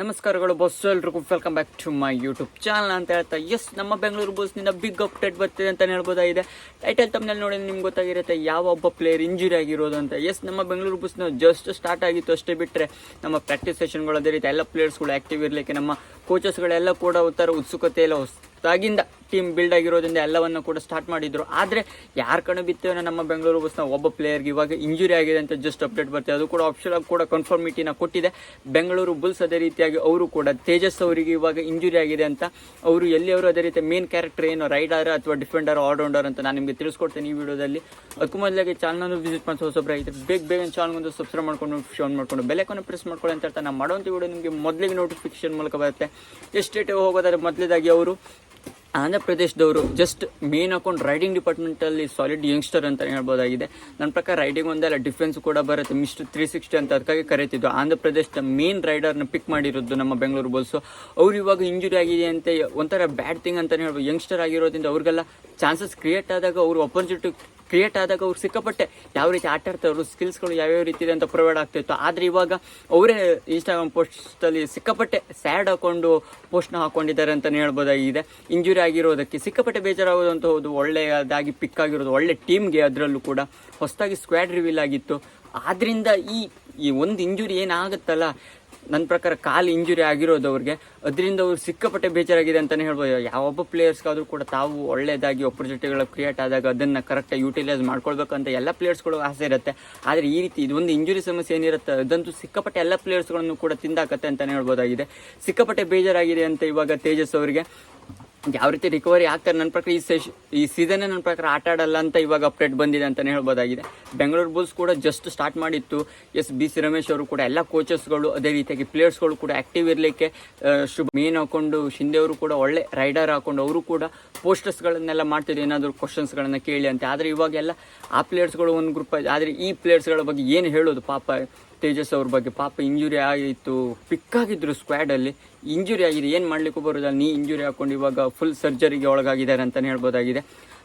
ನಮಸ್ಕಾರಗಳು ಬಸ್ ಎಲ್ರಿಗೂ. Welcome back to my YouTube channel ಅಂತ ಹೇಳ್ತಾ ಎಸ್ ನಮ್ಮ ಬೆಂಗಳೂರು ಬಸ್ನಿಂದ ಬಿಗ್ ಅಪ್ಡೇಟ್ ಬರ್ತಿದೆ ಅಂತ ಹೇಳ್ಬೋದಾಗಿದೆ ಟೈಟಲ್ ತಮ್ಮಲ್ಲಿ ನೋಡಿ ನಿಮ್ಗೆ ಗೊತ್ತಾಗಿರುತ್ತೆ, ಯಾವ ಒಬ್ಬ ಪ್ಲೇಯರ್ ಇಂಜುರಿ ಆಗಿರೋದು ಅಂತ. ಎಸ್ ನಮ್ಮ ಬೆಂಗಳೂರು ಬಸ್ನ ಜಸ್ಟ್ ಸ್ಟಾರ್ಟ್ ಆಗಿತ್ತು ಅಷ್ಟೇ ಬಿಟ್ಟರೆ ನಮ್ಮ ಪ್ರಾಕ್ಟೀಸ್ ಸೆಷನ್ಗಳು ಅದೇ ರೀತಿ ಎಲ್ಲ ಪ್ಲೇಯರ್ಸ್ಗಳು ಆ್ಯಕ್ಟಿವ್ ಇರಲಿಕ್ಕೆ, ನಮ್ಮ ಕೋಚಸ್ಗಳೆಲ್ಲ ಕೂಡ ಉತ್ತರ ಉತ್ಸುಕತೆಯಲ್ಲ ಹೊಸದಾಗಿಂದ. ಟೀಮ್ ಬಿಲ್ಡ್ ಆಗಿರೋದ್ರಿಂದ ಎಲ್ಲವನ್ನು ಕೂಡ ಸ್ಟಾರ್ಟ್ ಮಾಡಿದ್ರು. ಆದರೆ ಯಾರು ಕಣ ಬಿತ್ತೇನೋ ನಮ್ಮ ಬೆಂಗಳೂರು ಬಸ್ನ ಒಬ್ಬ ಪ್ಲೇಯರ್ಗೆ ಇವಾಗ ಇಂಜುರಿ ಆಗಿದೆ ಅಂತ ಜಸ್ಟ್ ಅಪ್ಡೇಟ್ ಬರ್ತಿದೆ ಅದು ಕೂಡ ಆಫಿಷಿಯಲ್ ಆಗಿ ಕೂಡ ಕನ್ಫರ್ಮಿಟಿನ ಕೊಟ್ಟಿದೆ. ಬೆಂಗಳೂರು ಬುಲ್ಸ್ ಅದೇ ರೀತಿಯಾಗಿ ಅವರು ಕೂಡ ತೇಜಸ್ ಅವರಿಗೆ ಇವಾಗ ಇಂಜುರಿ ಆಗಿದೆ ಅಂತ ಅವರು ಎಲ್ಲಿಯವರು ಅದೇ ರೀತಿ ಮೇನ್ ಕ್ಯಾರೆಕ್ಟರ್ ಏನು ರೈಡರ್ ಅಥವಾ ಡಿಫೆಂಡರ್ ಆಲ್ರೌಂಡರ್ ಅಂತ ನಾನು ನಿಮಗೆ ತಿಳಿಸ್ಕೊಡ್ತೇನೆ ಈ ವಿಡಿಯೋದಲ್ಲಿ. ಅದಕ್ಕೂ ಮೊದಲಾಗಿ ಚಾನಲ್ ವಿಸಿಟ್ ಮಾಡಿ ಹೊಸೊಬ್ಬರಾಗಿದ್ದರೆ ಬೇಗ ಬೇಗ ಚಾನಲ್ ಒಂದು ಸಬ್ಸ್ಕ್ರೈಬ್ ಮಾಡ್ಕೊಂಡು ಶೋನ್ ಮಾಡ್ಕೊಂಡು ಬೆಲೆಕನ್ನು ಪ್ರೆಸ್ ಮಾಡ್ಕೊಳ್ಳಿ ಅಂತ ಹೇಳ್ತಾ ನಾನು ಮಾಡೋಂಥ ವಿಡಿಯೋ ನಿಮಗೆ ಮೊದಲಿಗೆ ನೋಟಿಫಿಕೇಶನ್ ಮೂಲಕ ಬರುತ್ತೆ. ಎಷ್ಟೇಟೇ ಹೋಗೋದಾದ್ರೆ ಮೊದಲೇದಾಗಿ ಅವರು ಆಂಧ್ರ ಪ್ರದೇಶದವರು ಜಸ್ಟ್ ಮೇನ್ ಅಕೌಂಟ್ ರೈಡಿಂಗ್ ಡಿಪಾರ್ಟ್ಮೆಂಟಲ್ಲಿ ಸಾಲಿಡ್ ಯಂಗ್ಸ್ಟರ್ ಅಂತ ಹೇಳ್ಬೋದಾಗಿದೆ. ನನ್ನ ಪ್ರಕಾರ ರೈಡಿಂಗ್ ಒಂದೆಲ್ಲ ಡಿಫೆನ್ಸ್ ಕೂಡ ಬರುತ್ತೆ. ಮಿಸ್ಟರ್ ತ್ರೀ ಸಿಕ್ಸ್ಟಿ ಅಂತ ಅದಕ್ಕಾಗಿ ಕರೀತಿದ್ದು. ಆಂಧ್ರ ಪ್ರದೇಶದ ಮೇನ್ ರೈಡರ್ನ ಪಿಕ್ ಮಾಡಿರೋದು ನಮ್ಮ ಬೆಂಗಳೂರು ಬಲ್ಸು ಅವ್ರು ಇವಾಗ ಇಂಜುರಿ ಆಗಿದೆ ಅಂತ ಒಂಥರ ಬ್ಯಾಡ್ ಥಿಂಗ್ ಅಂತಲೇ ಹೇಳ್ಬೋದು. ಯಂಗ್ಸ್ಟರ್ ಆಗಿರೋದ್ರಿಂದ ಅವ್ರಿಗೆಲ್ಲ ಚಾನ್ಸಸ್ ಕ್ರಿಯೇಟ್ ಆದಾಗ ಅವರು ಅಪರ್ಚುನಿಟಿ ಕ್ರಿಯೇಟ್ ಆದಾಗ ಅವ್ರು ಸಿಕ್ಕಾಪಟ್ಟೆ ಯಾವ ರೀತಿ ಆಟ ಆಡ್ತಾರೆ ಸ್ಕಿಲ್ಸ್ಗಳು ಯಾವ್ಯಾವ ರೀತಿ ಇದೆ ಅಂತ ಪ್ರೊವೈಡ್ ಆಗ್ತಿತ್ತು. ಆದರೆ ಇವಾಗ ಅವರೇ ಇನ್ಸ್ಟಾಗ್ರಾಮ್ ಪೋಸ್ಟಲ್ಲಿ ಸಿಕ್ಕಾಪಟ್ಟೆ ಸ್ಯಾಡ್ ಹಾಕೊಂಡು ಪೋಸ್ಟ್ನ ಹಾಕೊಂಡಿದ್ದಾರೆ ಅಂತಲೇ ಹೇಳ್ಬೋದಾಗಿದೆ. ಇಂಜುರಿ ಆಗಿರೋದಕ್ಕೆ ಸಿಕ್ಕಾಪಟ್ಟೆ ಬೇಜಾರಾಗೋದಂತಹದು ಒಳ್ಳೆಯದಾಗಿ ಪಿಕ್ ಆಗಿರೋದು, ಒಳ್ಳೆ ಟೀಮ್ಗೆ ಅದರಲ್ಲೂ ಕೂಡ ಹೊಸದಾಗಿ ಸ್ಕ್ವಾಡ್ ರಿವೀಲ್ ಆಗಿತ್ತು. ಆದ್ದರಿಂದ ಈ ಈ ಒಂದು ಇಂಜುರಿ ಏನಾಗುತ್ತಲ್ಲ ನನ್ನ ಪ್ರಕಾರ ಕಾಲು ಇಂಜುರಿ ಆಗಿರೋದು ಅವ್ರಿಗೆ. ಅದರಿಂದ ಅವ್ರು ಸಿಕ್ಕಾಪಟ್ಟೆ ಬೇಜಾರಾಗಿದೆ ಅಂತಲೇ ಹೇಳ್ಬೋದು. ಯಾವೊಬ್ಬ ಪ್ಲೇಯರ್ಸ್ಗಾದರೂ ಕೂಡ ತಾವು ಒಳ್ಳೆಯದಾಗಿ ಅಪರ್ಚುನಿಟಿಗಳು ಕ್ರಿಯೇಟ್ ಆದಾಗ ಅದನ್ನು ಕರೆಕ್ಟಾಗಿ ಯೂಟಿಲೈಸ್ ಮಾಡ್ಕೊಳ್ಬೇಕಂತ ಎಲ್ಲ ಪ್ಲೇಯರ್ಸ್ಗಳು ಆಸೆ ಇರುತ್ತೆ. ಆದರೆ ಈ ರೀತಿ ಇದೊಂದು ಇಂಜುರಿ ಸಮಸ್ಯೆ ಏನಿರುತ್ತೆ, ಅದಂತೂ ಸಿಕ್ಕಾಪಟ್ಟೆ ಎಲ್ಲ ಪ್ಲೇಯರ್ಸ್ಗಳನ್ನು ಕೂಡ ತಿಂದಾಕತ್ತೆ ಅಂತಲೇ ಹೇಳ್ಬೋದಾಗಿದೆ. ಸಿಕ್ಕಾಪಟ್ಟೆ ಬೇಜಾರಾಗಿದೆ ಅಂತ ಇವಾಗ ತೇಜಸ್ ಅವರಿಗೆ. ಯಾವ ರೀತಿ ರಿಕವರಿ ಆಗ್ತಾರೆ ನನ್ನ ಪ್ರಕಾರ ಈ ಸೆಶ್ ಈ ಸೀಸನ್ನೇ ನನ್ನ ಪ್ರಕಾರ ಆಟ ಆಡಲ್ಲ ಅಂತ ಇವಾಗ ಅಪ್ಡೇಟ್ ಬಂದಿದೆ ಅಂತಲೇ ಹೇಳ್ಬೋದಾಗಿದೆ. ಬೆಂಗಳೂರು ಬುಲ್ಸ್ ಕೂಡ ಜಸ್ಟ್ ಸ್ಟಾರ್ಟ್ ಮಾಡಿತ್ತು. ಎಸ್ ಬಿ ಸಿ ರಮೇಶ್ ಅವರು ಕೂಡ ಎಲ್ಲ ಕೋಚಸ್ಗಳು ಅದೇ ರೀತಿಯಾಗಿ ಪ್ಲೇಯರ್ಸ್ಗಳು ಕೂಡ ಆ್ಯಕ್ಟಿವ್ ಇರಲಿಕ್ಕೆ ಶುಭ ಮೇನ್ ಹಾಕೊಂಡು ಶಿಂದೆ ಅವರು ಕೂಡ ಒಳ್ಳೆ ರೈಡರ್ ಹಾಕೊಂಡು ಅವರು ಕೂಡ ಪೋಸ್ಟರ್ಸ್ಗಳನ್ನೆಲ್ಲ ಮಾಡ್ತಿದ್ರು. ಏನಾದರೂ ಕ್ವಶನ್ಸ್ಗಳನ್ನು ಕೇಳಿ ಅಂತ. ಆದರೆ ಇವಾಗೆಲ್ಲ ಆ ಪ್ಲೇಯರ್ಸ್ಗಳು ಒಂದು ಗ್ರೂಪ್ ಆದರೆ ಈ ಪ್ಲೇಯರ್ಸ್ಗಳ ಬಗ್ಗೆ ಏನು ಹೇಳೋದು? ಪಾಪ ತೇಜಸ್ ಅವ್ರ ಬಗ್ಗೆ ಪಾಪ ಇಂಜುರಿ ಆಗಿತ್ತು. ಪಿಕ್ ಆಗಿದ್ರು ಸ್ಕ್ವಾಡಲ್ಲಿ ಇಂಜುರಿ ಆಗಿದೆ ಏನು ಮಾಡಲಿಕ್ಕೂ ಬರೋದಲ್ಲ. ನೀ ಇಂಜುರಿ ಹಾಕೊಂಡು ಇವಾಗ ಫುಲ್ ಸರ್ಜರಿಗೆ ಒಳಗಾಗಿದ್ದಾರೆ ಅಂತಲೇ ಹೇಳ್ಬೋದಾಗಿದೆ.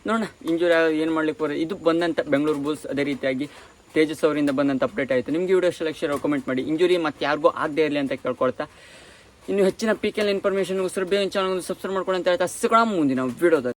ನೋಡೋಣ, ಇಂಜುರಿ ಏನು ಮಾಡ್ಲಿಕ್ಕೆ ಬರೋ ಇದು ಬಂದಂಥ ಬೆಂಗಳೂರು ಬುಲ್ಸ್ ಅದೇ ರೀತಿಯಾಗಿ ತೇಜಸ್ ಅವರಿಂದ ಬಂದಂಥ ಅಪ್ಡೇಟ್ ಆಯಿತು. ನಿಮಗೆ ವಿಡಿಯೋ ಸೆಲೆಕ್ಷನ್ ಕಮೆಂಟ್ ಮಾಡಿ. ಇಂಜುರಿ ಮತ್ತು ಯಾರಿಗೂ ಆಗದೇ ಇರಲಿ ಅಂತ ಕೇಳ್ಕೊಳ್ತಾ. ಇನ್ನು ಹೆಚ್ಚಿನ ಪಿ ಕೆಲ್ ಇನ್ಫಾರ್ಮೇಷನ್ ಬೇಗ ಚಾನಲ್ ಸಬ್ಸ್ಕ್ರೈಬ್ ಮಾಡ್ಕೊಂಡು ಅಂತ ಹೇಳ್ತಾ. ಸಿಗೋಣ ಮುಂದಿನ ವಿಡಿಯೋದಲ್ಲಿ